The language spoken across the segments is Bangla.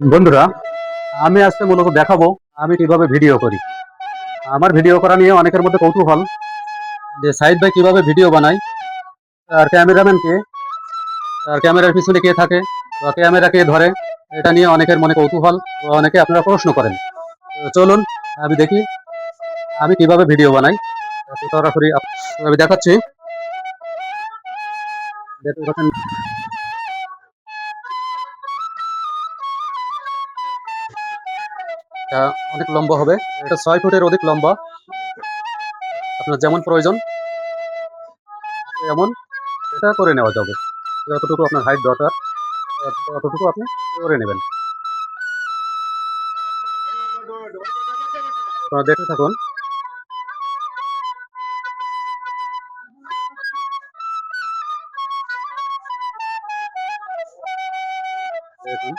বন্ধুরা, আমি আজকে মূলত দেখাবো আমি কীভাবে ভিডিও করি। আমার ভিডিও করা নিয়ে অনেকের মধ্যে কৌতূহল যে সাইদ ভাই কীভাবে ভিডিও বানায় আর ক্যামেরাম্যান কে আর ক্যামেরার পিছনে কে থাকে বা ক্যামেরা কে ধরে, এটা নিয়ে অনেকের মনে কৌতূহল অনেকে আপনারা প্রশ্ন করেন। চলুন, আমি দেখি আমি কীভাবে ভিডিও বানাই সরাসরি আমি দেখাচ্ছি। এটা অনেক লম্বা হবে। এটা ছয় ফুটের অধিক লম্বা। আপনার যেমন প্রয়োজন এমন এটা করে নেওয়া যাবে। যতটুকু আপনার হাইট দরকার, ততটুকু আপনি করে নেবেন। দেখতে থাকুন। দেখুন।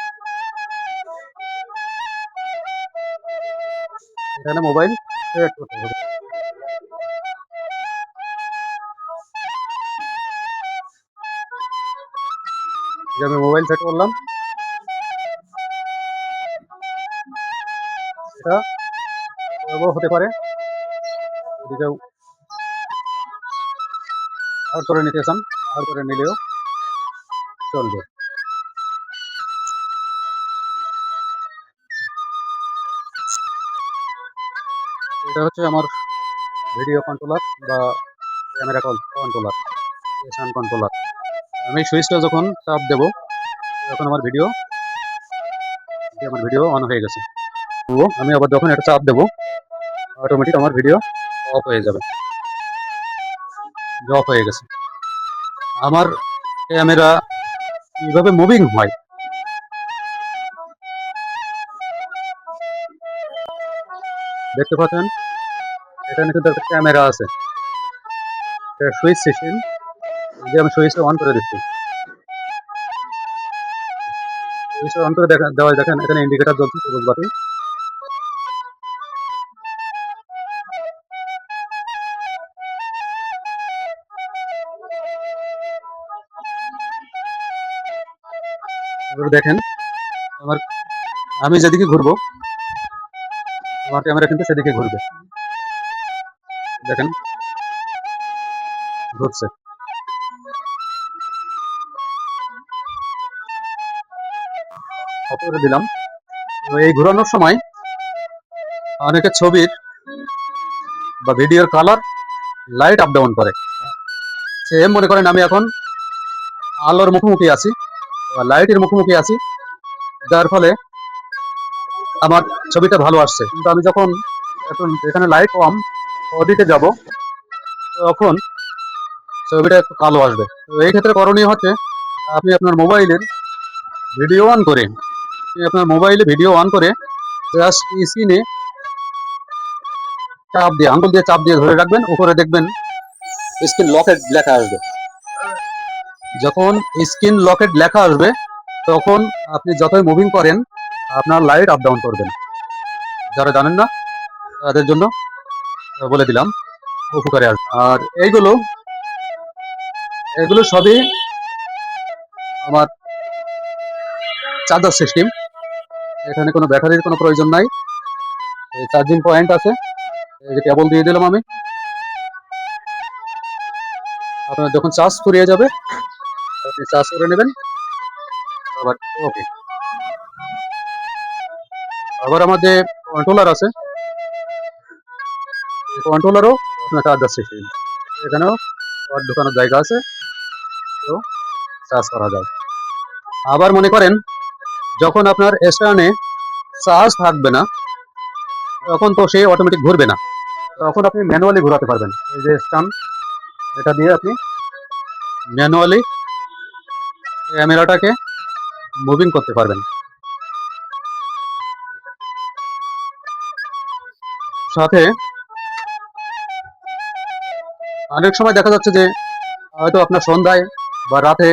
এখানে মোবাইল করতে হবে আমি মোবাইল সেট করলাম, এটা হতে পারে। এদিকেও আর করে নিতে চান আর করে নিলেও চলবে। এটা হচ্ছে আমার ভিডিও কন্ট্রোলার বা camera call controller sound controller আমি সুইচটা যখন চাপ দেবো, তখন আমার ভিডিও আমার ভিডিও অন হয়ে গেছে। আমি আবার যখন এটা চাপ দেবো অটোমেটিক আমার ভিডিও অফ হয়ে যাবে। অফ হয়ে গেছে। আমার ক্যামেরা কীভাবে মুভিং হয়? দেখতে পাচ্ছেন? এখানে কিন্তু একটা ক্যামেরা আছে। সুইচ সিস্টেম যে আমি সুইচটা অন করে দিচ্ছি। সুইচটা অন করে দেওয়া দেখেন, এখানে ইন্ডিকেটর জ্বলছে সবুজ বাতি। দেখেন, আমার আমি যেদিকে ঘুরবো আমার ক্যামেরা কিন্তু সেদিকে ঘুরবে। দেখেন। ঘুরছে। করে দিলাম। এই ঘোরানোর সময় অনেকে ছবির বা ভিডিওর কালার লাইট আপ ডাউন করে। সে মনে করেন আমি এখন আলোর মুখোমুখি আছি, বা লাইটের মুখোমুখি আছি। যার ফলে আমার ছবিটা ভালো আসছে। কিন্তু আমি যখন এখন এখানে লাইট কম অডিটে যাব, তখন ছবিটা একটু কালো আসবে। তো এই ক্ষেত্রে করণীয় হচ্ছে, আপনি আপনার মোবাইলের ভিডিও অন করে আপনার মোবাইলে ভিডিও অন করে জাস্ট স্ক্রিনে চাপ দিয়ে, আঙ্গুল দিয়ে চাপ দিয়ে ধরে রাখবেন, উপরে দেখবেন স্ক্রিন লকেট লেখা আসবে। যখন স্ক্রিন লকেট লেখা আসবে, তখন আপনি যতই মুভিং করেন আপনার লাইট আপ ডাউন করবেন। যারা জানেন না, তাদের জন্য বলে দিলাম, উপকারে আসবে। আর এইগুলো এগুলো সবই আমার চার্জার সিস্টেম এখানে কোনো ব্যাটারির কোনো প্রয়োজন নাই। চার্জিং পয়েন্ট আছে। এই যে কেবল দিয়ে দিলাম আমি। আপনার যখন চার্জ ফুরিয়ে যাবে, আপনি চার্জ করে নেবেন। আবার ওকে আবার আমাদের কন্ট্রোলার আছে। কন্ট্রোলারও আপনার চার্জার সিস্টেম এখানেও আর ঢোকানোর জায়গা আছে। তো চার্জ করা যায়। আবার মনে করেন, যখন আপনার স্ট্যান্ডে চার্জ থাকবে না, তখন তো সে অটোমেটিক ঘুরবে না। তখন আপনি ম্যানুয়ালি ঘোরাতে পারবেন। এই যে স্ট্যান্ড এটা দিয়ে আপনি ম্যানুয়ালি ক্যামেরাটাকে মুভিং করতে পারবেন। সাথে অনেক সময় দেখা যাচ্ছে যে, হয়তো আপনার সন্ধ্যায় বা রাতে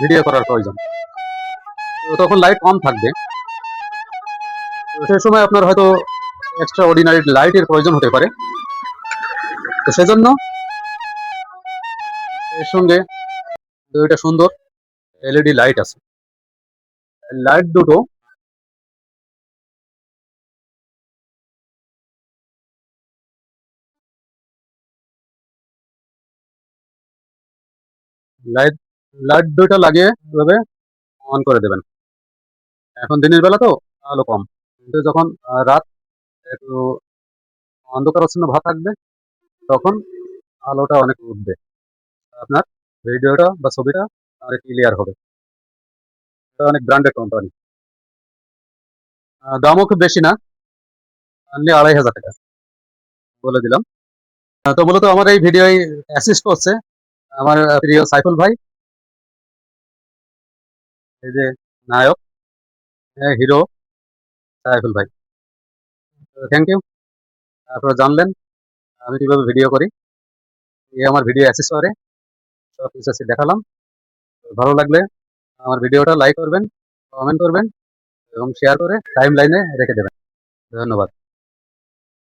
ভিডিও করার প্রয়োজন। তো তখন লাইট কম থাকবে। সেই সময় আপনার হয়তো এক্সট্রা অর্ডিনারি লাইটের প্রয়োজন হতে পারে। তো সেজন্য এর সঙ্গে দুইটা সুন্দর এলইডি লাইট আছে। লাইট দুটো লাইট লাইট দুইটা লাগিয়ে এভাবে অন করে দেবেন। এখন দিনের বেলা তো আলো কম। কিন্তু যখন রাত একটু অন্ধকারাচ্ছন্ন ভাব থাকবে, তখন আলোটা অনেক উঠবে। আপনার ভিডিওটা বা ছবিটা অনেক ক্লিয়ার হবে। এটা অনেক ব্র্যান্ডেড কোম্পানি দামও খুব বেশি না। অনলি আড়াই হাজার টাকা। বলে দিলাম। তো মূলত আমার এই ভিডিও অ্যাসিস্ট করছে। আমার প্রিয় সাইফুল ভাই, এই যে নায়ক হিরো সাইফুল ভাই। থ্যাংক ইউ আপনারা জানলেন, আমি কীভাবে ভিডিও করি। এই আমার ভিডিও অ্যাসিস্ট করে সব কিছু দেখালাম। ভালো লাগলে আমার ভিডিওটা লাইক করবেন কমেন্ট করবেন, এবং শেয়ার করে টাইম লাইনে রেখে দেবেন। ধন্যবাদ।